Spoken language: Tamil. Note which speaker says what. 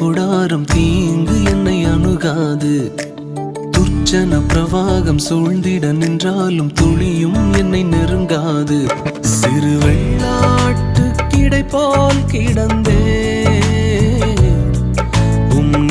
Speaker 1: கொடாரம் தீங்கு என்னை அணுகாது. துர்ச்சன பிரவாகம் சூழ்ந்திட நின்றாலும் துளியும் என்னை நெருங்காது. சிறு வெள்ளாட்டு கிடை போல் கிடந்தே. உம்